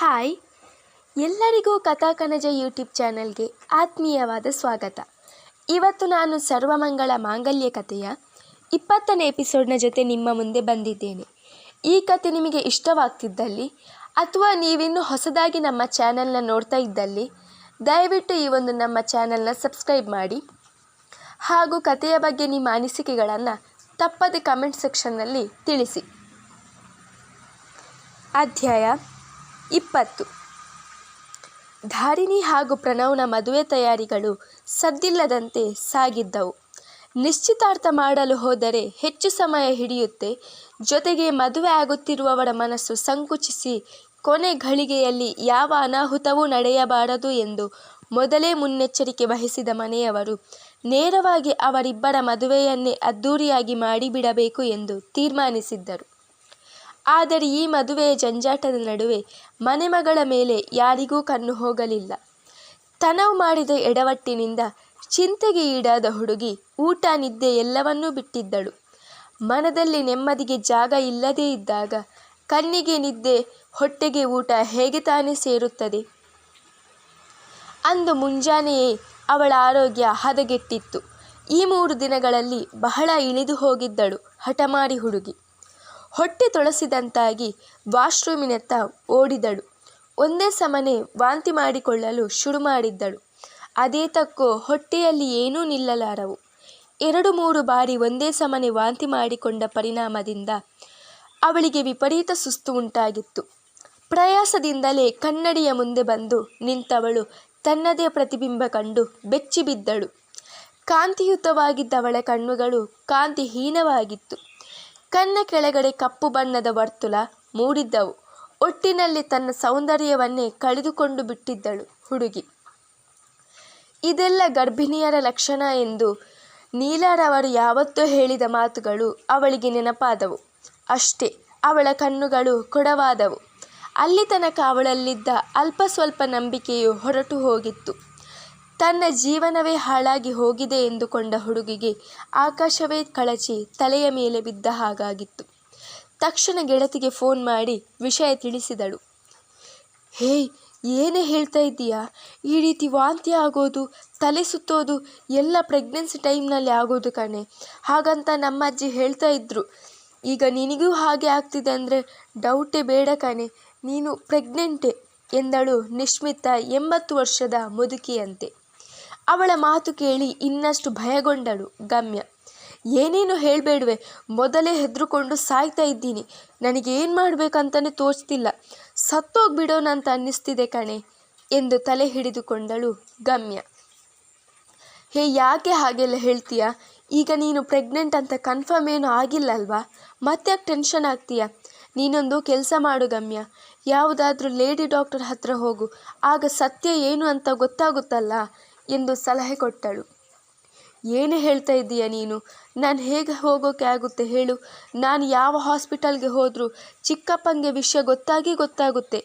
Hi. ಎಲ್ಲರಿಗೂ ಕಥಾಕನಜ YouTube ಚಾನಲ್ಗೆ ಆತ್ಮೀಯವಾದ ಸ್ವಾಗತ. ಇವತ್ತು ನಾನು ಸರ್ವಮಂಗಳ ಮಾಂಗಲ್ಯ ಕಥೆಯ ಇಪ್ಪತ್ತನೇ ಎಪಿಸೋಡ್ನ ಜೊತೆ ನಿಮ್ಮ ಮುಂದೆ ಬಂದಿದ್ದೇನೆ. ಈ ಕತೆ ನಿಮಗೆ ಇಷ್ಟವಾಗ್ತಿದ್ದಲ್ಲಿ ಅಥವಾ ನೀವಿನ್ನೂ ಹೊಸದಾಗಿ ನಮ್ಮ ಚಾನಲ್ನ ನೋಡ್ತಾ ಇದ್ದಲ್ಲಿ, ದಯವಿಟ್ಟು ಈ ಒಂದು ನಮ್ಮ ಚಾನಲ್ನ ಸಬ್ಸ್ಕ್ರೈಬ್ ಮಾಡಿ. ಹಾಗೂ ಕಥೆಯ ಬಗ್ಗೆ ನಿಮ್ಮ ಅನಿಸಿಕೆಗಳನ್ನು ತಪ್ಪದೆ ಕಮೆಂಟ್ ಸೆಕ್ಷನ್ನಲ್ಲಿ ತಿಳಿಸಿ. ಅಧ್ಯಾಯ ಇಪ್ಪತ್ತು. ಧಾರಿಣಿ ಹಾಗೂ ಪ್ರಣವ್ನ ಮದುವೆ ತಯಾರಿಗಳು ಸದ್ದಿಲ್ಲದಂತೆ ಸಾಗಿದ್ದವು. ನಿಶ್ಚಿತಾರ್ಥ ಮಾಡಲು ಹೋದರೆ ಹೆಚ್ಚು ಸಮಯ ಹಿಡಿಯುತ್ತೆ. ಜೊತೆಗೆ ಮದುವೆ ಆಗುತ್ತಿರುವವರ ಮನಸ್ಸು ಸಂಕುಚಿಸಿ ಕೊನೆ ಘಳಿಗೆಯಲ್ಲಿ ಯಾವ ಅನಾಹುತವೂ ನಡೆಯಬಾರದು ಎಂದು ಮೊದಲೇ ಮುನ್ನೆಚ್ಚರಿಕೆ ವಹಿಸಿದ ಮನೆಯವರು ನೇರವಾಗಿ ಅವರಿಬ್ಬರ ಮದುವೆಯನ್ನೇ ಅದ್ದೂರಿಯಾಗಿ ಮಾಡಿಬಿಡಬೇಕು ಎಂದು ತೀರ್ಮಾನಿಸಿದ್ದರು. ಆದರೆ ಈ ಮದುವೆಯ ಜಂಜಾಟದ ನಡುವೆ ಮನೆಮಗಳ ಮೇಲೆ ಯಾರಿಗೂ ಕಣ್ಣು ಹೋಗಲಿಲ್ಲ. ತನವು ಮಾಡಿದ ಎಡವಟ್ಟಿನಿಂದ ಚಿಂತೆಗೆ ಈಡಾದ ಹುಡುಗಿ ಊಟ, ನಿದ್ದೆ ಎಲ್ಲವನ್ನೂ ಬಿಟ್ಟಿದ್ದಳು. ಮನದಲ್ಲಿ ನೆಮ್ಮದಿಗೆ ಜಾಗ ಇಲ್ಲದೇ ಇದ್ದಾಗ ಕಣ್ಣಿಗೆ ನಿದ್ದೆ, ಹೊಟ್ಟೆಗೆ ಊಟ ಹೇಗೆ ತಾನೇ ಸೇರುತ್ತದೆ? ಅಂದು ಮುಂಜಾನೆಯೇ ಅವಳ ಆರೋಗ್ಯ ಹದಗೆಟ್ಟಿತ್ತು. ಈ ಮೂರು ದಿನಗಳಲ್ಲಿ ಬಹಳ ಇಳಿದು ಹೋಗಿದ್ದಳು ಹಠಮಾರಿ ಹುಡುಗಿ. ಹೊಟ್ಟೆ ತೊಳಸಿದಂತಾಗಿ ವಾಶ್ರೂಮಿನತ್ತ ಓಡಿದಳು. ಒಂದೇ ಸಮನೆ ವಾಂತಿ ಮಾಡಿಕೊಳ್ಳಲು ಶುರು ಮಾಡಿದ್ದಳು ಅದೇ ತಕ್ಕೋ ಹೊಟ್ಟೆಯಲ್ಲಿ ಏನೂ ನಿಲ್ಲಲಾರವು. ಎರಡು ಮೂರು ಬಾರಿ ಒಂದೇ ಸಮನೆ ವಾಂತಿ ಮಾಡಿಕೊಂಡ ಪರಿಣಾಮದಿಂದ ಅವಳಿಗೆ ವಿಪರೀತ ಸುಸ್ತು ಉಂಟಾಗಿತ್ತು. ಪ್ರಯಾಸದಿಂದಲೇ ಕನ್ನಡಿಯ ಮುಂದೆ ಬಂದು ನಿಂತವಳು ತನ್ನದೇ ಪ್ರತಿಬಿಂಬ ಕಂಡು ಬೆಚ್ಚಿಬಿದ್ದಳು. ಕಾಂತಿಯುತವಾಗಿದ್ದವಳ ಕಣ್ಣುಗಳು ಕಾಂತಿಹೀನವಾಗಿತ್ತು. ಕಣ್ಣ ಕೆಳಗಡೆ ಕಪ್ಪು ಬಣ್ಣದ ವರ್ತುಲ ಮೂಡಿದ್ದವು. ಒಟ್ಟಿನಲ್ಲಿ ತನ್ನ ಸೌಂದರ್ಯವನ್ನೇ ಕಳೆದುಕೊಂಡು ಬಿಟ್ಟಿದ್ದಳು ಹುಡುಗಿ. ಇದೆಲ್ಲ ಗರ್ಭಿಣಿಯರ ಲಕ್ಷಣ ಎಂದು ನೀಲಾರವರು ಯಾವತ್ತೂ ಹೇಳಿದ ಮಾತುಗಳು ಅವಳಿಗೆ ನೆನಪಾದವು. ಅಷ್ಟೇ, ಅವಳ ಕಣ್ಣುಗಳು ಕೊಡವಾದವು. ಅಲ್ಲಿ ತನಕ ಅವಳಲ್ಲಿದ್ದ ಅಲ್ಪ ಸ್ವಲ್ಪ ನಂಬಿಕೆಯು ಹೊರಟು ಹೋಗಿತ್ತು. ತನ್ನ ಜೀವನವೇ ಹಾಳಾಗಿ ಹೋಗಿದೆ ಎಂದುಕೊಂಡ ಹುಡುಗಿಗೆ ಆಕಾಶವೇ ಕಳಚಿ ತಲೆಯ ಮೇಲೆ ಬಿದ್ದ ಹಾಗಾಗಿತ್ತು. ತಕ್ಷಣ ಗೆಳತಿಗೆ ಫೋನ್ ಮಾಡಿ ವಿಷಯ ತಿಳಿಸಿದಳು. ಹೇಯ್, ಏನೇ ಹೇಳ್ತಾ ಇದ್ದೀಯಾ? ಈ ರೀತಿ ವಾಂತಿ ಆಗೋದು, ತಲೆ ಸುತ್ತೋದು ಎಲ್ಲ ಪ್ರೆಗ್ನೆನ್ಸಿ ಟೈಮ್ನಲ್ಲಿ ಆಗೋದು ಕಣೆ. ಹಾಗಂತ ನಮ್ಮ ಅಜ್ಜಿ ಹೇಳ್ತಾ ಇದ್ರು. ಈಗ ನಿನಗೂ ಹಾಗೆ ಆಗ್ತಿದೆ ಅಂದರೆ ಡೌಟೇ ಬೇಡ ಕಣೆ. ನೀನು ಪ್ರೆಗ್ನೆಂಟೆ, ಎಂದಳು ನಿಶ್ಮಿತ ಎಂಬತ್ತು ವರ್ಷದ ಮುದುಕಿಯಂತೆ. ಅವಳ ಮಾತು ಕೇಳಿ ಇನ್ನಷ್ಟು ಭಯಗೊಂಡಳು ಗಮ್ಯ. ಏನೇನು ಹೇಳಬೇಡುವೆ? ಮೊದಲೇ ಹೆದರುಕೊಂಡು ಸಾಯ್ತಾ ಇದ್ದೀನಿ. ನನಗೆ ಏನು ಮಾಡಬೇಕಂತಲೇ ತೋಚ್ತಿಲ್ಲ. ಸತ್ತೋಗ್ಬಿಡೋಣ ಅಂತ ಅನ್ನಿಸ್ತಿದೆ ಕಣೆ ಎಂದು ತಲೆ ಹಿಡಿದುಕೊಂಡಳು ಗಮ್ಯ. ಹೇ, ಯಾಕೆ ಹಾಗೆಲ್ಲ ಹೇಳ್ತೀಯ? ಈಗ ನೀನು ಪ್ರೆಗ್ನೆಂಟ್ ಅಂತ ಕನ್ಫರ್ಮ್ ಏನೂ ಆಗಿಲ್ಲಲ್ವಾ? ಮತ್ತೆ ಟೆನ್ಷನ್ ಆಗ್ತೀಯ? ನೀನೊಂದು ಕೆಲಸ ಮಾಡು ಗಮ್ಯ. ಯಾವುದಾದ್ರೂ ಲೇಡಿ ಡಾಕ್ಟರ್ ಹತ್ರ ಹೋಗು. ಆಗ ಸತ್ಯ ಏನು ಅಂತ ಗೊತ್ತಾಗುತ್ತಲ್ಲ? ಎಂದು ಸಲಹೆ ಕೊಟ್ಟಳು. ಏನು ಹೇಳ್ತಾ ಇದ್ದೀಯ ನೀನು? ನಾನು ಹೇಗೆ ಹೋಗೋಕೆ ಆಗುತ್ತೆ ಹೇಳು? ನಾನು ಯಾವ ಹಾಸ್ಪಿಟಲ್ಗೆ ಹೋದರೂ ಚಿಕ್ಕಪ್ಪಂಗೆ ವಿಷಯ ಗೊತ್ತಾಗಿ ಗೊತ್ತಾಗುತ್ತೆ.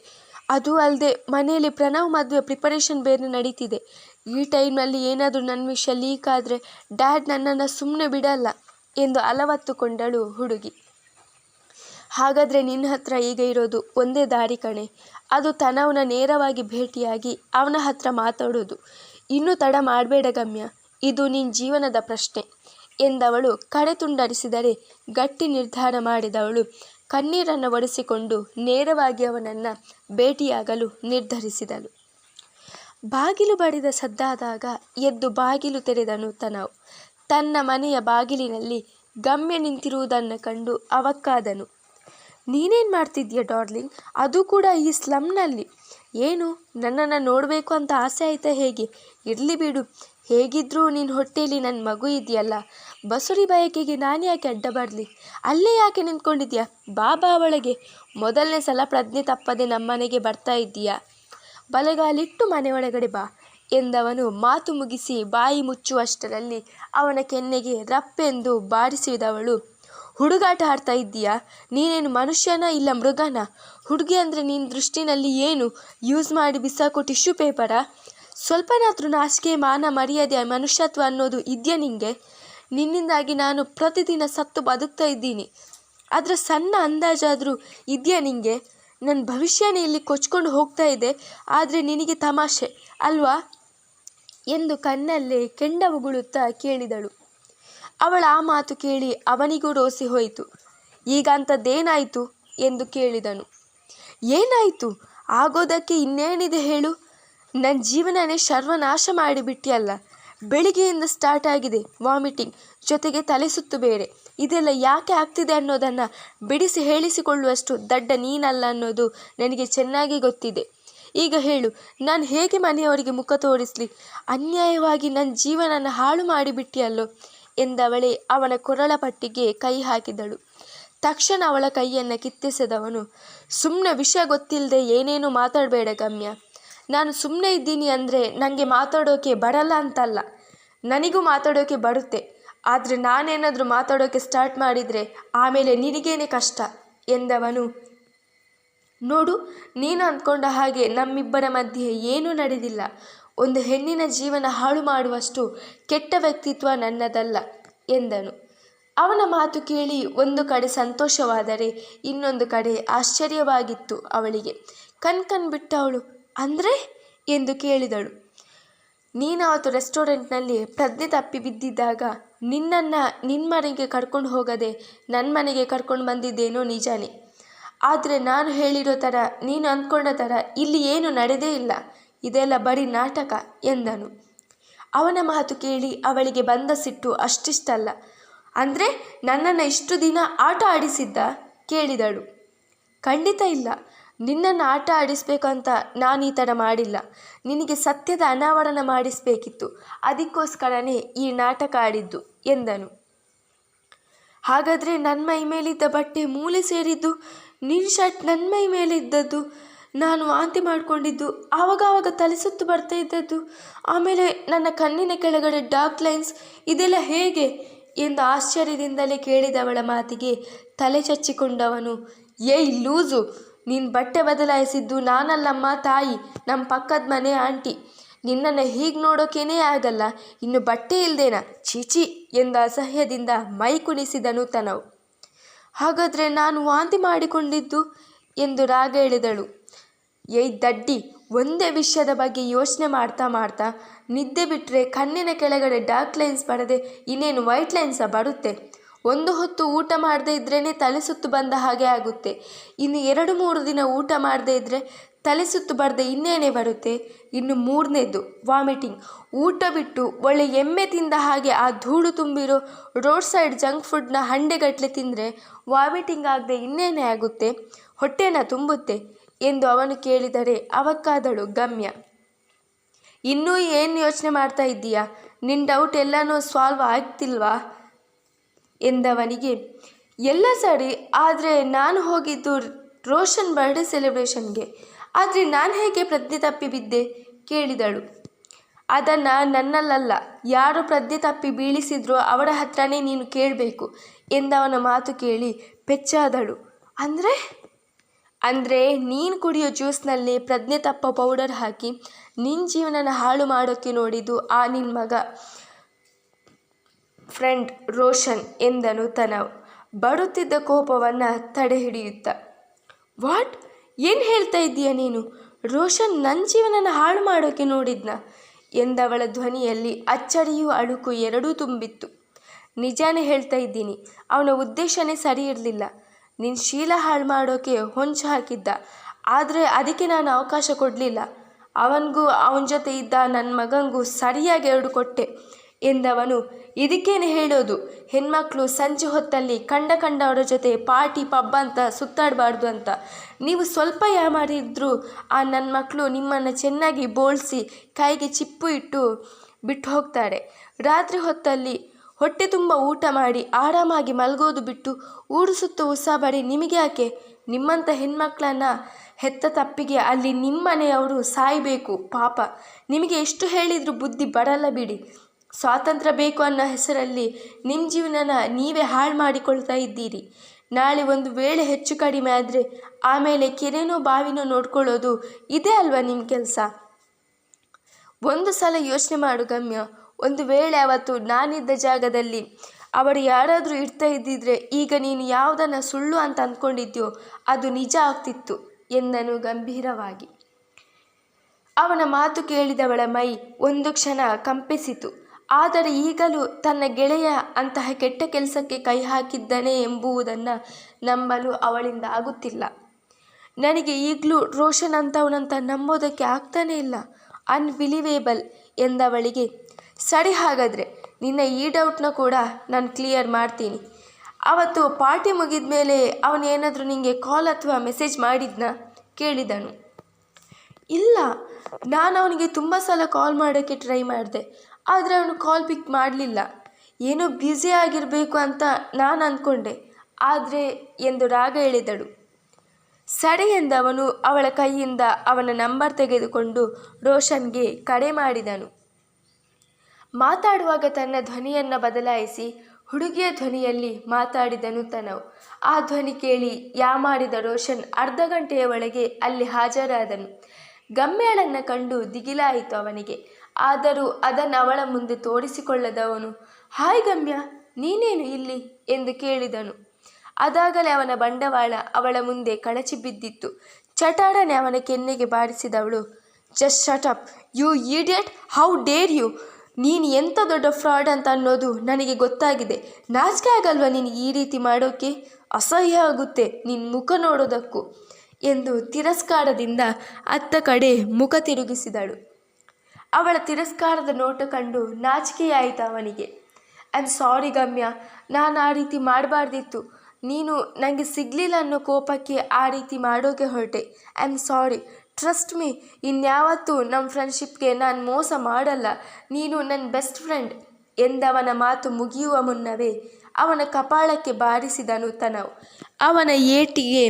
ಅದು ಅಲ್ಲದೆ ಮನೆಯಲ್ಲಿ ಪ್ರಣವ್ ಮದುವೆ ಪ್ರಿಪರೇಷನ್ ಬೇರೆ ನಡೀತಿದೆ. ಈ ಟೈಮ್ನಲ್ಲಿ ಏನಾದರೂ ನನ್ನ ವಿಷಯ ಲೀಕ್ ಆದರೆ ಡ್ಯಾಡ್ ನನ್ನನ್ನು ಸುಮ್ಮನೆ ಬಿಡಲ್ಲ ಎಂದು ಅಲವತ್ತುಕೊಂಡಳು ಹುಡುಗಿ. ಹಾಗಾದರೆ ನಿನ್ನ ಹತ್ರ ಈಗ ಇರೋದು ಒಂದೇ ದಾರಿ ಕಣೆ. ಅದು ತನವನ್ನ ನೇರವಾಗಿ ಭೇಟಿಯಾಗಿ ಅವನ ಹತ್ರ ಮಾತಾಡೋದು. ಇನ್ನೂ ತಡ ಮಾಡಬೇಡ ಗಮ್ಯ. ಇದು ನಿನ್ನ ಜೀವನದ ಪ್ರಶ್ನೆ ಎಂದವಳು ಕಡೆ ತುಂಡರಿಸಿದರೆ ಗಟ್ಟಿ ನಿರ್ಧಾರ ಮಾಡಿದವಳು ಕಣ್ಣೀರನ್ನು ಒರೆಸಿಕೊಂಡು ನೇರವಾಗಿ ಅವನನ್ನು ಭೇಟಿಯಾಗಲು ನಿರ್ಧರಿಸಿದಳು. ಬಾಗಿಲು ಬಡಿದ ಸದ್ದಾದಾಗ ಎದ್ದು ಬಾಗಿಲು ತೆರೆದನು ತನಾವ್. ತನ್ನ ಮನೆಯ ಬಾಗಿಲಿನಲ್ಲಿ ಗಮ್ಯ ನಿಂತಿರುವುದನ್ನು ಕಂಡು ಅವಕ್ಕಾದನು. ನೀನೇನು ಮಾಡ್ತಿದ್ಯಾ ಡಾರ್ಲಿಂಗ್? ಅದು ಕೂಡ ಈ ಸ್ಲಮ್ನಲ್ಲಿ ಏನು? ನನ್ನನ್ನು ನೋಡಬೇಕು ಅಂತ ಆಸೆ ಆಯ್ತಾ ಹೇಗೆ? ಇರಲಿ ಬಿಡು. ಹೇಗಿದ್ರೂ ನಿನ್ನ ಹೊಟ್ಟೆಯಲ್ಲಿ ನನ್ನ ಮಗು ಇದೆಯಲ್ಲ. ಬಸುರಿ ಬಯಕೆಗೆ ನಾನು ಯಾಕೆ ಅಡ್ಡ ಬರಲಿ? ಅಲ್ಲೇ ಯಾಕೆ ನಿಂತ್ಕೊಂಡಿದ್ಯಾ? ಬಾಬಾ ಒಳಗೆ. ಮೊದಲನೇ ಸಲ ಪ್ರಜ್ಞೆ ತಪ್ಪದೆ ನಮ್ಮನೆಗೆ ಬರ್ತಾ ಇದ್ದೀಯಾ? ಬಲಗಾಲಿಟ್ಟು ಮನೆ ಒಳಗಡೆ ಬಾ ಎಂದವನು ಮಾತು ಮುಗಿಸಿ ಬಾಯಿ ಮುಚ್ಚುವಷ್ಟರಲ್ಲಿ ಅವನ ಕೆನ್ನೆಗೆ ರಪ್ಪೆಂದು ಬಾರಿಸಿದವಳು. ಹುಡುಗಾಟ ಆಡ್ತಾ ಇದ್ದೀಯಾ? ನೀನೇನು ಮನುಷ್ಯನ ಇಲ್ಲ ಮೃಗನ? ಹುಡುಗಿ ಅಂದರೆ ನಿನ್ನ ದೃಷ್ಟಿನಲ್ಲಿ ಏನು? ಯೂಸ್ ಮಾಡಿ ಬಿಸಾಕೋ ಟಿಶ್ಯೂ ಪೇಪರಾ? ಸ್ವಲ್ಪನಾದ್ರೂ ನಾಚಿಕೆ, ಮಾನ, ಮರ್ಯಾದೆ, ಮನುಷ್ಯತ್ವ ಅನ್ನೋದು ಇದೆಯಾ ನಿನಗೆ ನಿನ್ನಿಂದಾಗಿ ನಾನು ಪ್ರತಿದಿನ ಸತ್ತು ಬದುಕ್ತಾ ಇದ್ದೀನಿ. ಅದರ ಸಣ್ಣ ಅಂದಾಜಾದರೂ ಇದೆಯಾ ನಿನಗೆ ನನ್ನ ಭವಿಷ್ಯನೇ ಇಲ್ಲಿ ಕೊಚ್ಕೊಂಡು ಹೋಗ್ತಾ ಇದೆ, ಆದರೆ ನಿನಗೆ ತಮಾಷೆ, ಅಲ್ವಾ? ಎಂದು ಕಣ್ಣಲ್ಲೇ ಕೆಂಡವುಗುಳುತ್ತಾ ಕೇಳಿದಳು. ಅವಳ ಆ ಮಾತು ಕೇಳಿ ಅವನಿಗೂ ರೋಸಿ ಹೋಯಿತು. ಈಗ ಅಂಥದ್ದೇನಾಯಿತು ಎಂದು ಕೇಳಿದನು. ಏನಾಯಿತು? ಆಗೋದಕ್ಕೆ ಇನ್ನೇನಿದೆ ಹೇಳು. ನನ್ನ ಜೀವನನೇ ಸರ್ವನಾಶ ಮಾಡಿಬಿಟ್ಟಿಯಲ್ಲ. ಬೆಳಿಗ್ಗೆಯಿಂದ ಸ್ಟಾರ್ಟ್ ಆಗಿದೆ ವಾಮಿಟಿಂಗ್. ಜೊತೆಗೆ ತಲೆ ಸುತ್ತು ಬೇರೆ. ಇದೆಲ್ಲ ಯಾಕೆ ಆಗ್ತಿದೆ ಅನ್ನೋದನ್ನು ಬಿಡಿಸಿ ಹೇಳಿಸಿಕೊಳ್ಳುವಷ್ಟು ದಡ್ಡ ನೀನಲ್ಲ ಅನ್ನೋದು ನನಗೆ ಚೆನ್ನಾಗಿ ಗೊತ್ತಿದೆ. ಈಗ ಹೇಳು, ನಾನು ಹೇಗೆ ಮನೆಯವರಿಗೆ ಮುಖ ತೋರಿಸಲಿ? ಅನ್ಯಾಯವಾಗಿ ನನ್ನ ಜೀವನನ ಹಾಳು ಮಾಡಿಬಿಟ್ಟಿಯಲ್ಲೋ? ಎಂದವಳೇ ಅವನ ಕೊರಳ ಪಟ್ಟಿಗೆ ಕೈ ಹಾಕಿದಳು. ತಕ್ಷಣ ಅವಳ ಕೈಯನ್ನು ಕಿತ್ತಿಸಿದವನು ಸುಮ್ಮನೆ ವಿಷಯ ಗೊತ್ತಿಲ್ಲದೆ ಏನೇನು ಮಾತಾಡಬೇಡ ಗಮ್ಯ. ನಾನು ಸುಮ್ಮನೆ ಇದ್ದೀನಿ ಅಂದರೆ ನನಗೆ ಮಾತಾಡೋಕೆ ಬರಲ್ಲ ಅಂತಲ್ಲ. ನನಗೂ ಮಾತಾಡೋಕೆ ಬರುತ್ತೆ. ಆದರೆ ನಾನೇನಾದರೂ ಮಾತಾಡೋಕೆ ಸ್ಟಾರ್ಟ್ ಮಾಡಿದರೆ ಆಮೇಲೆ ನಿನಗೇನೆ ಕಷ್ಟ ಎಂದವನು. ನೋಡು, ನೀನು ಅಂದ್ಕೊಂಡ ಹಾಗೆ ನಮ್ಮಿಬ್ಬರ ಮಧ್ಯೆ ಏನೂ ನಡೆದಿಲ್ಲ. ಒಂದು ಹೆಣ್ಣಿನ ಜೀವನ ಹಾಳು ಮಾಡುವಷ್ಟು ಕೆಟ್ಟ ವ್ಯಕ್ತಿತ್ವ ನನ್ನದಲ್ಲ, ಎಂದನು. ಅವನ ಮಾತು ಕೇಳಿ ಒಂದು ಕಡೆ ಸಂತೋಷವಾದರೆ ಇನ್ನೊಂದು ಕಡೆ ಆಶ್ಚರ್ಯವಾಗಿತ್ತು ಅವಳಿಗೆ. ಕಣ್ ಕಣ್ ಬಿಟ್ಟವಳು, ಅಂದರೆ? ಎಂದು ಕೇಳಿದಳು. ನೀನಾವತ್ತು ರೆಸ್ಟೋರೆಂಟ್ನಲ್ಲಿ ಪ್ರಜ್ಞೆ ತಪ್ಪಿ ಬಿದ್ದಿದ್ದಾಗ ನಿನ್ನನ್ನು ನಿನ್ನ ಮನೆಗೆ ಕರ್ಕೊಂಡು ಹೋಗದೆ ನನ್ನ ಮನೆಗೆ ಕರ್ಕೊಂಡು ಬಂದಿದ್ದೇನೋ ನಿಜಾನೇ. ಆದರೆ ನಾನು ಹೇಳಿರೋ ಥರ, ನೀನು ಅಂದ್ಕೊಂಡ ಥರ ಇಲ್ಲಿ ಏನು ನಡೆದೇ ಇಲ್ಲ. ಇದೆಲ್ಲ ಬರೀ ನಾಟಕ ಎಂದನು. ಅವನ ಮಾತು ಕೇಳಿ ಅವಳಿಗೆ ಬಂದ ಸಿಟ್ಟು ಅಷ್ಟಿಷ್ಟಲ್ಲ. ಅಂದರೆ ನನ್ನನ್ನು ಇಷ್ಟು ದಿನ ಆಟ ಆಡಿಸಿದ್ದ? ಕೇಳಿದಳು. ಖಂಡಿತ ಇಲ್ಲ. ನಿನ್ನನ್ನು ಆಟ ಆಡಿಸ್ಬೇಕಂತ ನಾನು ಈ ಥರ ಮಾಡಿಲ್ಲ. ನಿನಗೆ ಸತ್ಯದ ಅನಾವರಣ ಮಾಡಿಸಬೇಕಿತ್ತು. ಅದಕ್ಕೋಸ್ಕರನೇ ಈ ನಾಟಕ ಆಡಿದ್ದು ಎಂದನು. ಹಾಗಾದರೆ ನನ್ನ ಮೈ ಮೇಲಿದ್ದ ಬಟ್ಟೆ ಮೂಲೆ ಸೇರಿದ್ದು? ನಿನ್ನ ಶರ್ಟ್ ನನ್ನ ಮೈ ಮೇಲೆ ಇದ್ದದ್ದು ನಾನು ವಾಂತಿ ಮಾಡಿಕೊಂಡಿದ್ದು ಆವಾಗ ಆವಾಗ ತಲೆ ಸುತ್ತು ಬರ್ತಾ ಇದ್ದದ್ದು. ಆಮೇಲೆ ನನ್ನ ಕಣ್ಣಿನ ಕೆಳಗಡೆ ಡಾರ್ಕ್ ಲೈನ್ಸ್ ಇದೆಲ್ಲ ಹೇಗೆ? ಎಂದು ಆಶ್ಚರ್ಯದಿಂದಲೇ ಕೇಳಿದವಳ ಮಾತಿಗೆ ತಲೆ ಚಚ್ಚಿಕೊಂಡವನು, ಏಯ್, ಲೂಸು, ನೀನು ಬಟ್ಟೆ ಬದಲಾಯಿಸಿದ್ದು ನಾನಲ್ಲಮ್ಮ ತಾಯಿ ನಮ್ಮ ಪಕ್ಕದ ಮನೆ ಆಂಟಿ. ನಿನ್ನನ್ನು ಹೀಗೆ ನೋಡೋಕೇನೇ ಆಗಲ್ಲ, ಇನ್ನು ಬಟ್ಟೆ ಇಲ್ಲದೇನ ಚೀಚಿ ಎಂದು ಅಸಹ್ಯದಿಂದ ಮೈ ಕುಣಿಸಿದನು ತನವು. ಹಾಗಾದರೆ ನಾನು ವಾಂತಿ ಮಾಡಿಕೊಂಡಿದ್ದು? ಎಂದು ರಾಗ ಎಳೆದಳು. ಏಯ್ ದಡ್ಡಿ, ಒಂದೇ ವಿಷಯದ ಬಗ್ಗೆ ಯೋಚನೆ ಮಾಡ್ತಾ ಮಾಡ್ತಾ ನಿದ್ದೆ ಬಿಟ್ಟರೆ ಕಣ್ಣಿನ ಕೆಳಗಡೆ ಡಾರ್ಕ್ ಲೈನ್ಸ್ ಬರದೆ ಇನ್ನೇನು ವೈಟ್ ಲೈನ್ಸ ಬರುತ್ತೆ? ಒಂದು ಹೊತ್ತು ಊಟ ಮಾಡದೇ ಇದ್ರೇ ತಲೆ ಸುತ್ತು ಬಂದ ಹಾಗೆ ಆಗುತ್ತೆ. ಇನ್ನು ಎರಡು ಮೂರು ದಿನ ಊಟ ಮಾಡದೇ ಇದ್ದರೆ ತಲೆ ಸುತ್ತು ಬರದೆ ಇನ್ನೇನೇ ಬರುತ್ತೆ? ಇನ್ನು ಮೂರನೇದು ವಾಮಿಟಿಂಗ್ ಊಟ ಬಿಟ್ಟು ಒಳ್ಳೆ ಎಮ್ಮೆ ತಿಂದ ಹಾಗೆ ಆ ಧೂಳು ತುಂಬಿರೋ ರೋಡ್ ಸೈಡ್ ಜಂಕ್ ಫುಡ್ನ ಹಂಡೆಗಟ್ಟಲೆ ತಿಂದರೆ ವಾಮಿಟಿಂಗ್ ಆಗದೆ ಇನ್ನೇನೇ ಆಗುತ್ತೆ. ಹೊಟ್ಟೆನ ತುಂಬುತ್ತೆ. ಎಂದು ಅವನು ಕೇಳಿದರೆ, ಅವಕ್ಕಾದಳು ಗಮ್ಯ. ಇನ್ನೂ ಏನು ಯೋಚನೆ ಮಾಡ್ತಾ ಇದ್ದೀಯಾ? ನಿನ್ನ ಡೌಟ್ ಎಲ್ಲನೂ ಸಾಲ್ವ್ ಆಗ್ತಿಲ್ವಾ? ಎಂದವನಿಗೆ, ಎಲ್ಲ ಸರಿ, ಆದರೆ ನಾನು ಹೋಗಿದ್ದು ರೋಷನ್ ಬರ್ಡೇ ಸೆಲೆಬ್ರೇಷನ್ಗೆ ಆದರೆ ನಾನು ಹೇಗೆ ಪ್ರಜ್ಞೆ ತಪ್ಪಿ ಬಿದ್ದೆ? ಕೇಳಿದಳು. ಅದನ್ನು ನನ್ನಲ್ಲಲ್ಲ, ಯಾರು ಪ್ರಜ್ಞೆ ತಪ್ಪಿ ಬೀಳಿಸಿದ್ರೋ ಅವರ ಹತ್ರನೇ ನೀನು ಕೇಳಬೇಕು ಎಂದವನ ಮಾತು ಕೇಳಿ ಪೆಚ್ಚಾದಳು ಅಂದರೆ? ಅಂದರೆ ನೀನು ಕುಡಿಯೋ ಜ್ಯೂಸ್ನಲ್ಲಿ ಪ್ರಜ್ಞೆ ತಪ್ಪ ಪೌಡರ್ ಹಾಕಿ ನಿನ್ನ ಜೀವನನ ಹಾಳು ಮಾಡೋಕ್ಕೆ ನೋಡಿದ್ದು ಆ ನಿನ್ನ ಮಗ. ಫ್ರೆಂಡ್ ರೋಷನ್ ಎಂದನು ತನವ್. ಬರುತ್ತಿದ್ದ ಕೋಪವನ್ನು ತಡೆ ಹಿಡಿಯುತ್ತ. ವಾಟ್? ಏನು ಹೇಳ್ತಾ ಇದ್ದೀಯ ನೀನು? ರೋಷನ್ ನನ್ನ ಜೀವನನ ಹಾಳು ಮಾಡೋಕ್ಕೆ ನೋಡಿದ್ನ? ಎಂದವಳ ಧ್ವನಿಯಲ್ಲಿ ಅಚ್ಚರಿಯೂ ಅಳುಕು ಎರಡೂ ತುಂಬಿತ್ತು. ನಿಜಾನೇ ಹೇಳ್ತಾ ಇದ್ದೀನಿ, ಅವನ ಉದ್ದೇಶನೇ ಸರಿ ಇರಲಿಲ್ಲ. ನಿನ್ನ ಶೀಲ ಹಾಳು ಮಾಡೋಕೆ ಹೊಂಚು ಹಾಕಿದ್ದ. ಆದರೆ ಅದಕ್ಕೆ ನಾನು ಅವಕಾಶ ಕೊಡಲಿಲ್ಲ. ಅವನಿಗೂ ಅವನ ಜೊತೆ ಇದ್ದ ನನ್ನ ಮಗನಿಗೂ ಸರಿಯಾಗಿ ಎರಡು ಕೊಟ್ಟೆ ಎಂದವನು. ಇದಕ್ಕೇನು ಹೇಳೋದು, ಹೆಣ್ಮಕ್ಳು ಸಂಜೆ ಹೊತ್ತಲ್ಲಿ ಕಂಡ ಕಂಡವರ ಜೊತೆ ಪಾರ್ಟಿ, ಪಬ್ ಅಂತ ಸುತ್ತಾಡಬಾರ್ದು ಅಂತ. ನೀವು ಸ್ವಲ್ಪ ಯಾಮಾರಿದ್ರೂ ಆ ನನ್ನ ಮಕ್ಕಳು ನಿಮ್ಮನ್ನು ಚೆನ್ನಾಗಿ ಬೋಳಿಸಿ ಕೈಗೆ ಚಿಪ್ಪು ಇಟ್ಟು ಬಿಟ್ಟು ಹೋಗ್ತಾರೆ ರಾತ್ರಿ ಹೊತ್ತಲ್ಲಿ ಹೊಟ್ಟೆ ತುಂಬ ಊಟ ಮಾಡಿ ಆರಾಮಾಗಿ ಮಲಗೋದು ಬಿಟ್ಟು ಊರು ಸುತ್ತ ಉಸಾಬರಿ, ನಿಮಗೆ ಯಾಕೆ? ನಿಮ್ಮಂಥ ಹೆಣ್ಮಕ್ಳನ್ನ ಹೆತ್ತ ತಪ್ಪಿಗೆ ಅಲ್ಲಿ ನಿಮ್ಮನೆಯವರು ಸಾಯಬೇಕು, ಪಾಪ. ನಿಮಗೆ ಎಷ್ಟು ಹೇಳಿದರೂ ಬುದ್ಧಿ ಬರಲ್ಲ ಬಿಡಿ. ಸ್ವಾತಂತ್ರ್ಯ ಬೇಕು ಅನ್ನೋ ಹೆಸರಲ್ಲಿ ನಿಮ್ಮ ಜೀವನನ ನೀವೇ ಹಾಳು ಮಾಡಿಕೊಳ್ತಾ ಇದ್ದೀರಿ. ನಾಳೆ ಒಂದು ವೇಳೆ ಹೆಚ್ಚು ಕಡಿಮೆ ಆದರೆ ಆಮೇಲೆ ಕೆರೆನೋ ಬಾವಿನೋ ನೋಡ್ಕೊಳ್ಳೋದು ಇದೇ ಅಲ್ವಾ ನಿಮ್ಮ ಕೆಲಸ? ಒಂದು ಸಲ ಯೋಚನೆ ಮಾಡು ಗಮ್ಯ. ಒಂದು ವೇಳೆ ಅವತ್ತು ನಾನಿದ್ದ ಜಾಗದಲ್ಲಿ ಅವರು ಯಾರಾದರೂ ಇಡ್ತಾ ಇದ್ದಿದ್ರೆ ಈಗ ನೀನು ಯಾವುದನ್ನು ಸುಳ್ಳು ಅಂತ ಅಂದ್ಕೊಂಡಿದ್ಯೋ ಅದು ನಿಜ ಆಗ್ತಿತ್ತು ಎಂದನು ಗಂಭೀರವಾಗಿ. ಅವನ ಮಾತು ಕೇಳಿದವಳ ಮೈ ಒಂದು ಕ್ಷಣ ಕಂಪಿಸಿತು. ಆದರೆ ಈಗಲೂ ತನ್ನ ಗೆಳೆಯ ಅಂತಹ ಕೆಟ್ಟ ಕೆಲಸಕ್ಕೆ ಕೈ ಹಾಕಿದ್ದನೆ ಎಂಬುವುದನ್ನು ನಂಬಲು ಅವಳಿಂದ ಆಗುತ್ತಿಲ್ಲ. ನನಗೆ ಈಗಲೂ ರೋಷನ್ ಅಂತವನಂತ ನಂಬೋದಕ್ಕೆ ಆಗ್ತಾನೇ ಇಲ್ಲ. ಅನ್ಬಿಲಿವೇಬಲ್ ಎಂದವಳಿಗೆ ಸರಿ ಹಾಗಾದರೆ, ನಿನ್ನ ಈ ಡೌಟ್ನ ಕೂಡ ನಾನು ಕ್ಲಿಯರ್ ಮಾಡ್ತೀನಿ. ಅವತ್ತು ಪಾರ್ಟಿ ಮುಗಿದ ಮೇಲೆ ಅವನು ಏನಾದರೂ ನಿನಗೆ ಕಾಲ್ ಅಥವಾ ಮೆಸೇಜ್ ಮಾಡಿದ್ನಾ? ಕೇಳಿದನು. ಇಲ್ಲ, ನಾನು ಅವನಿಗೆ ತುಂಬ ಸಲ ಕಾಲ್ ಮಾಡೋಕ್ಕೆ ಟ್ರೈ ಮಾಡಿದೆ, ಆದರೆ ಅವನು ಕಾಲ್ ಪಿಕ್ ಮಾಡಲಿಲ್ಲ. ಏನೋ ಬ್ಯುಸಿ ಆಗಿರಬೇಕು ಅಂತ ನಾನು ಅಂದ್ಕೊಂಡೆ ಆದರೆ ಎಂದು ರಾಗ ಹೇಳಿದಳು ಸರಿ ಎಂದವನು ಅವಳ ಕೈಯಿಂದ ಅವನ ನಂಬರ್ ತೆಗೆದುಕೊಂಡು ರೋಷನ್ಗೆ ಕರೆ ಮಾಡಿದನು. ಮಾತಾಡುವಾಗ ತನ್ನ ಧ್ವನಿಯನ್ನು ಬದಲಾಯಿಸಿ ಹುಡುಗಿಯ ಧ್ವನಿಯಲ್ಲಿ ಮಾತಾಡಿದನು ತನವ್. ಆ ಧ್ವನಿ ಕೇಳಿ ಯಾ ಮಾಡಿದ ರೋಷನ್ ಅರ್ಧ ಗಂಟೆಯ ಒಳಗೆ ಅಲ್ಲಿ ಹಾಜರಾದನು. ಗಮ್ಯಾಳನ್ನು ಕಂಡು ದಿಗಿಲಾಯಿತು ಅವನಿಗೆ. ಆದರೂ ಅದನ್ನು ಅವಳ ಮುಂದೆ ತೋರಿಸಿಕೊಳ್ಳದವನು, ಹಾಯ್ ಗಮ್ಯ, ನೀನೇನು ಇಲ್ಲಿ? ಎಂದು ಕೇಳಿದನು. ಅದಾಗಲೇ ಅವನ ಬಂಡವಾಳ ಅವಳ ಮುಂದೆ ಕಳಚಿ ಬಿದ್ದಿತ್ತು. ಚಟಾಡನೆ ಅವನ ಕೆನ್ನೆಗೆ ಬಾರಿಸಿದವಳು, just up, you idiot, how dare you? ನೀನು ಎಂಥ ದೊಡ್ಡ ಫ್ರಾಡ್ ಅಂತ ಅನ್ನೋದು ನನಗೆ ಗೊತ್ತಾಗಿದೆ. ನಾಚಿಕೆ ಆಗಲ್ವಾ ನೀನು ಈ ರೀತಿ ಮಾಡೋಕ್ಕೆ ಅಸಹ್ಯ ಆಗುತ್ತೆ ನಿನ್ನ ಮುಖ ನೋಡೋದಕ್ಕೂ ಎಂದು ತಿರಸ್ಕಾರದಿಂದ ಅತ್ತ ಕಡೆ ಮುಖ ತಿರುಗಿಸಿದಳು. ಅವಳ ತಿರಸ್ಕಾರದ ನೋಟ ಕಂಡು ನಾಚಿಕೆಯಾಯಿತು ಅವನಿಗೆ. ಐ ಸಾರಿ ಗಮ್ಯ, ನಾನು ಆ ರೀತಿ ಮಾಡಬಾರ್ದಿತ್ತು. ನೀನು ನನಗೆ ಸಿಗಲಿಲ್ಲ ಅನ್ನೋ ಕೋಪಕ್ಕೆ ಆ ರೀತಿ ಮಾಡೋಕೆ ಹೊರಟೆ. I am sorry trust me ಇನ್ಯಾವತ್ತೂ ನಮ್ಮ ಫ್ರೆಂಡ್ಶಿಪ್ಗೆ ನಾನು ಮೋಸ ಮಾಡಲ್ಲ. ನೀನು ನನ್ನ ಬೆಸ್ಟ್ ಫ್ರೆಂಡ್ ಎಂದವನ ಮಾತು ಮುಗಿಯುವ ಮುನ್ನವೇ ಅವನ ಕಪಾಳಕ್ಕೆ ಬಾರಿಸಿದನು ತನವು. ಅವನ ಏಟಿಗೆ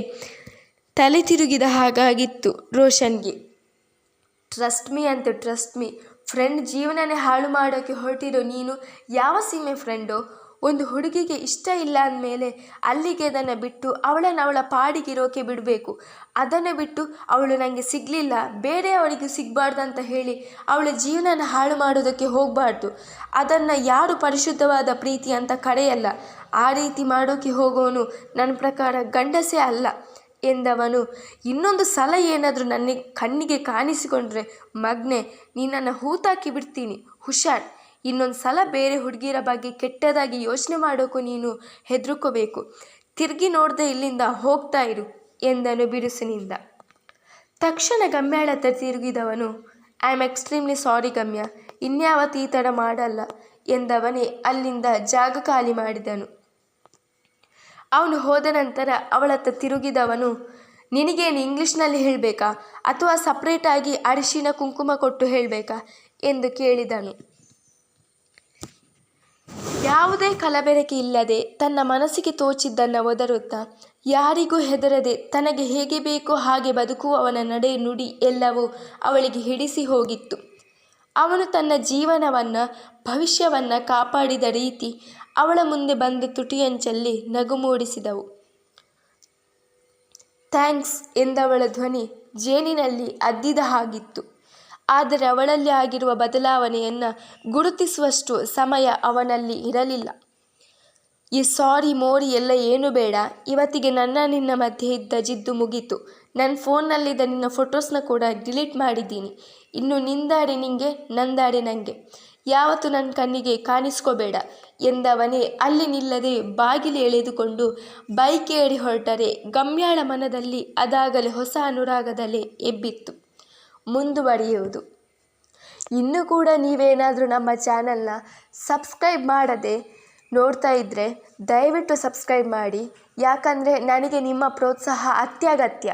ತಲೆ ತಿರುಗಿದ ಹಾಗಾಗಿತ್ತು ರೋಷನ್ಗೆ. ಟ್ರಸ್ಟ್ ಮೀ ಅಂತ ಟ್ರಸ್ಟ್ ಮೀ ಫ್ರೆಂಡ್ ಜೀವನನೇ ಹಾಳು ಮಾಡೋಕ್ಕೆ ಹೊರಟಿರೋ ನೀನು ಯಾವ ಸೀಮೆ ಫ್ರೆಂಡು ಒಂದು ಹುಡುಗಿಗೆ ಇಷ್ಟ ಇಲ್ಲ ಅಂದಮೇಲೆ ಅಲ್ಲಿಗೆ ಅದನ್ನು ಬಿಟ್ಟು ಅವಳನ್ನು ಅವಳ ಪಾಡಿಗಿರೋಕೆ ಬಿಡಬೇಕು. ಅದನ್ನು ಬಿಟ್ಟು ಅವಳು ನನಗೆ ಸಿಗಲಿಲ್ಲ, ಬೇರೆ ಅವಳಿಗೆ ಸಿಗಬಾರ್ದು ಅಂತ ಹೇಳಿ ಅವಳ ಜೀವನನ ಹಾಳು ಮಾಡೋದಕ್ಕೆ ಹೋಗಬಾರ್ದು. ಅದನ್ನು ಯಾರು ಪರಿಶುದ್ಧವಾದ ಪ್ರೀತಿ ಅಂತ ಕರೆಯಲ್ಲ. ಆ ರೀತಿ ಮಾಡೋಕೆ ಹೋಗೋನು ನನ್ನ ಪ್ರಕಾರ ಗಂಡಸೇ ಅಲ್ಲ ಎಂದವನು. ಇನ್ನೊಂದು ಸಲ ಏನಾದರೂ ನನಗೆ ಕಣ್ಣಿಗೆ ಕಾಣಿಸಿಕೊಂಡ್ರೆ, ಮಗ್ನೆ, ನೀನನ್ನು ಹೂತಾಕಿ ಬಿಡ್ತೀನಿ. ಹುಷಾರ್. ಇನ್ನೊಂದು ಸಲ ಬೇರೆ ಹುಡುಗಿರ ಬಗ್ಗೆ ಕೆಟ್ಟದಾಗಿ ಯೋಚನೆ ಮಾಡೋಕ್ಕೂ ನೀನು ಹೆದರ್ಕೋಬೇಕು. ತಿರುಗಿ ನೋಡದೆ ಇಲ್ಲಿಂದ ಹೋಗ್ತಾ ಇರು ಎಂದನು ಬಿರುಸಿನಿಂದ. ತಕ್ಷಣ ಗಮ್ಯಾಳತ್ತ ತಿರುಗಿದವನು I am extremely sorry Gamya. ಇನ್ಯಾವತ್ತು ಈ ಥರ ಮಾಡಲ್ಲ ಎಂದವನೇ ಅಲ್ಲಿಂದ ಜಾಗ ಖಾಲಿ ಮಾಡಿದನು. ಅವನು ಹೋದ ನಂತರ ಅವಳತ್ತ ತಿರುಗಿದವನು, ನಿನಗೇನು ಇಂಗ್ಲೀಷ್ನಲ್ಲಿ ಹೇಳಬೇಕಾ? ಅಥವಾ ಸಪ್ರೇಟಾಗಿ ಅರಿಶಿನ ಕುಂಕುಮ ಕೊಟ್ಟು ಹೇಳಬೇಕಾ? ಎಂದು ಕೇಳಿದನು. ಯಾವುದೇ ಕಲಬೆರಕೆ ಇಲ್ಲದೆ ತನ್ನ ಮನಸ್ಸಿಗೆ ತೋಚಿದ್ದನ್ನು ಒದರುತ್ತಾ, ಯಾರಿಗೂ ಹೆದರದೆ ತನಗೆ ಹೇಗೆ ಬೇಕೋ ಹಾಗೆ ಬದುಕುವವನ ನಡೆ ನುಡಿ ಎಲ್ಲವೂ ಅವಳಿಗೆ ಹಿಡಿಸಿ ಹೋಗಿತ್ತು. ಅವನು ತನ್ನ ಜೀವನವನ್ನು, ಭವಿಷ್ಯವನ್ನು ಕಾಪಾಡಿದ ರೀತಿ ಅವಳ ಮುಂದೆ ಬಂದು ತುಟಿಯಂಚಲ್ಲಿ ನಗು ಮೂಡಿಸಿದವು. ಥ್ಯಾಂಕ್ಸ್ ಎಂದವಳ ಧ್ವನಿ ಜೇನಿನಲ್ಲಿ ಅದ್ದಿದ ಹಾಗಿತ್ತು. ಆದರೆ ಅವಳಲ್ಲಿ ಆಗಿರುವ ಬದಲಾವಣೆಯನ್ನು ಗುರುತಿಸುವಷ್ಟು ಸಮಯ ಅವನಲ್ಲಿ ಇರಲಿಲ್ಲ. ಈ ಸಾರಿ ಮೋರಿ, ಎಲ್ಲ ಏನು ಬೇಡ. ಇವತ್ತಿಗೆ ನನ್ನ ನಿನ್ನ ಮಧ್ಯೆ ಇದ್ದ ಜಿದ್ದು ಮುಗೀತು. ನನ್ನ ಫೋನ್ನಲ್ಲಿದ್ದ ನಿನ್ನ ಫೋಟೋಸ್ನ ಕೂಡ ಡಿಲೀಟ್ ಮಾಡಿದ್ದೀನಿ. ಇನ್ನು ನಿಂದಾಡಿ ನಿಂಗೆ, ನಂದಾಡಿ ನನಗೆ ಯಾವತ್ತು ನನ್ನ ಕಣ್ಣಿಗೆ ಕಾಣಿಸ್ಕೋಬೇಡ ಎಂದವನೇ ಅಲ್ಲಿ ನಿಲ್ಲದೆ ಬಾಗಿಲು ಎಳೆದುಕೊಂಡು ಬೈಕ್ ಏಡಿ ಹೊರಟರೆ. ಗಮ್ಯಾಳ ಮನದಲ್ಲಿ ಅದಾಗಲೇ ಹೊಸ ಅನುರಾಗದಲ್ಲೇ ಎಬ್ಬಿತ್ತು. ಮುಂದುವರಿಯುವುದು. ಇನ್ನು ಕೂಡ ನೀವೇನಾದರೂ ನಮ್ಮ ಚಾನಲ್ನ ಸಬ್ಸ್ಕ್ರೈಬ್ ಮಾಡದೆ ನೋಡ್ತಾ ಇದ್ದರೆ ದಯವಿಟ್ಟು ಸಬ್ಸ್ಕ್ರೈಬ್ ಮಾಡಿ. ಯಾಕಂದರೆ ನನಗೆ ನಿಮ್ಮ ಪ್ರೋತ್ಸಾಹ ಅತ್ಯಗತ್ಯ.